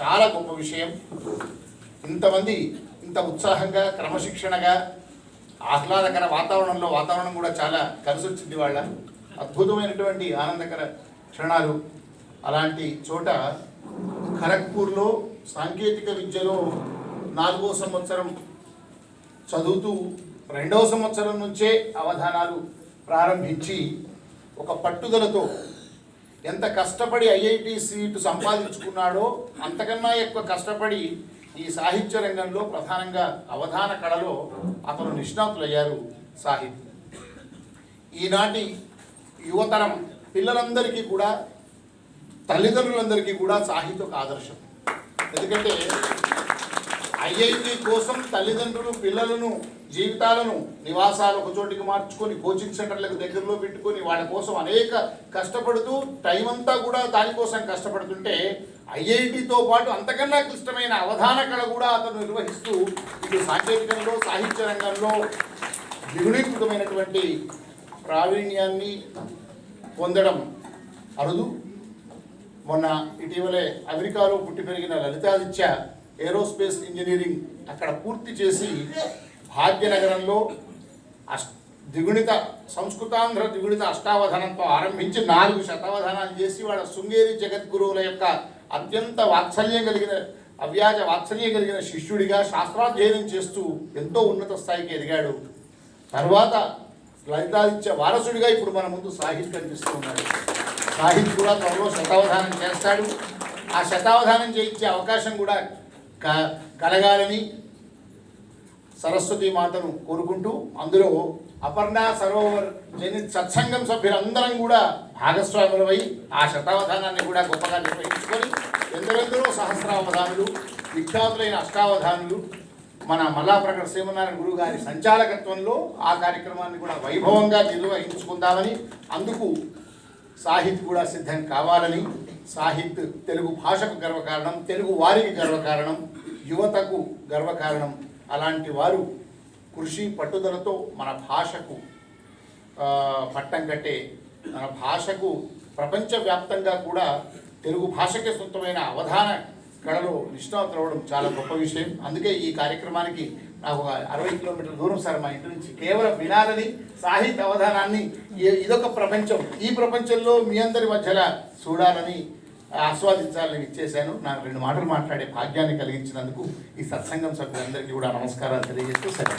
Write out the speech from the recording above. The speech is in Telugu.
చాలా గొప్ప విషయం. ఇంతమంది ఇంత ఉత్సాహంగా క్రమశిక్షణగా ఆహ్లాదకర వాతావరణంలో వాతావరణం కూడా చాలా కలిసి వచ్చింది వాళ్ళ అద్భుతమైనటువంటి ఆనందకర క్షణాలు. అలాంటి చోట ఖరగ్పూర్లో సాంకేతిక విద్యలో నాలుగో సంవత్సరం చదువుతూ రెండవ సంవత్సరం నుంచే అవధానాలు ప్రారంభించి ఒక పట్టుదలతో ఎంత కష్టపడి ఐఐటి సీటు సంపాదించుకున్నాడో అంతకన్నా ఎక్కువ కష్టపడి ఈ సాహిత్య రంగంలో ప్రధానంగా అవధాన కళలో అతను నిష్ణాతులయ్యారు సాహిత్యం ఈనాటి యువతరం పిల్లలందరికీ కూడా తల్లిదండ్రులందరికీ కూడా సాహిత్య ఒక ఆదర్శం. ఎందుకంటే ఐఐటి కోసం తల్లిదండ్రులు పిల్లలను జీవితాలను నివాసాలు ఒక చోటికి మార్చుకొని కోచింగ్ సెంటర్లకు దగ్గరలో పెట్టుకొని వాళ్ళ కోసం అనేక కష్టపడుతూ టైం అంతా కూడా దానికోసం కష్టపడుతుంటే ఐఐటితో పాటు అంతకన్నా క్లిష్టమైన అవధాన కళ కూడా అతను నిర్వహిస్తూ ఇటు సాంకేతికంలో సాహిత్య రంగంలో ద్విగుణీకృతమైనటువంటి ప్రావీణ్యాన్ని పొందడం అరుదు. మొన్న ఇటీవలే అమెరికాలో పుట్టి పెరిగిన లలితాదిత్య ఏరోస్పేస్ ఇంజనీరింగ్ అక్కడ పూర్తి చేసి భాగ్యనగరంలో అష్ ద్విగుణిత సంస్కృతాంధ్ర ద్విగుణిత అష్టావధానంతో ఆరంభించి నాలుగు శతావధానాలు చేసి వాళ్ళ శృంగేరి జగద్గురువుల యొక్క అత్యంత వాత్సల్యం కలిగిన అవ్యాజ వాత్సల్యం కలిగిన శిష్యుడిగా శాస్త్రాధ్యయనం చేస్తూ ఎంతో ఉన్నత స్థాయికి ఎదిగాడు. తర్వాత లలితాదిత్య వారసుడిగా ఇప్పుడు మన ముందు సాహిత్ కనిపిస్తూ ఉన్నాడు. సాహిత్ కూడా త్వరలో శతావధానం చేస్తాడు. ఆ శతావధానం చేయించే అవకాశం కూడా క కలగాలని సరస్వతి మాతను కోరుకుంటూ అందులో అపర్ణ సరోవర్ జనిత్ సత్సంగం సభ్యులందరం కూడా భాగస్వాములమై ఆ శతావధానాన్ని కూడా గొప్పగా నిర్వహించుకొని ఎందరెందరో సహస్రావధానులు విఖ్యాతులైన అష్టావధానులు మన మల్లాప్రకట శ్రీమనారాయణ గురువు గారి సంచాలకత్వంలో ఆ కార్యక్రమాన్ని కూడా వైభవంగా నిర్వహించుకుందామని అందుకు సాహిత్ కూడా సిద్ధం కావాలని సాహిత్ తెలుగు భాషకు గర్వకారణం తెలుగు వారికి గర్వకారణం యువతకు గర్వకారణం అలాంటి వారు కృషి పట్టుదలతో మన భాషకు పట్టం కట్టే మన భాషకు ప్రపంచవ్యాప్తంగా కూడా తెలుగు భాషకే సొంతమైన అవధాన కళలో నిష్ణాతులు అవ్వడం చాలా గొప్ప విషయం. అందుకే ఈ కార్యక్రమానికి నాకు ఒక అరవై కిలోమీటర్ల దూరం సార్ మా ఇంటి నుంచి. కేవలం వినాలని సాహిత్య అవధానాన్ని ఇదొక ప్రపంచం. ఈ ప్రపంచంలో మీ అందరి మధ్యలో చూడాలని ఆస్వాదించాలని ఇచ్చేశాను. నాకు రెండు మాటలు మాట్లాడే భాగ్యాన్ని కలిగించినందుకు ఈ సత్సంగం సభ్యులందరికీ కూడా నమస్కారాలు తెలియజేస్తూ సరే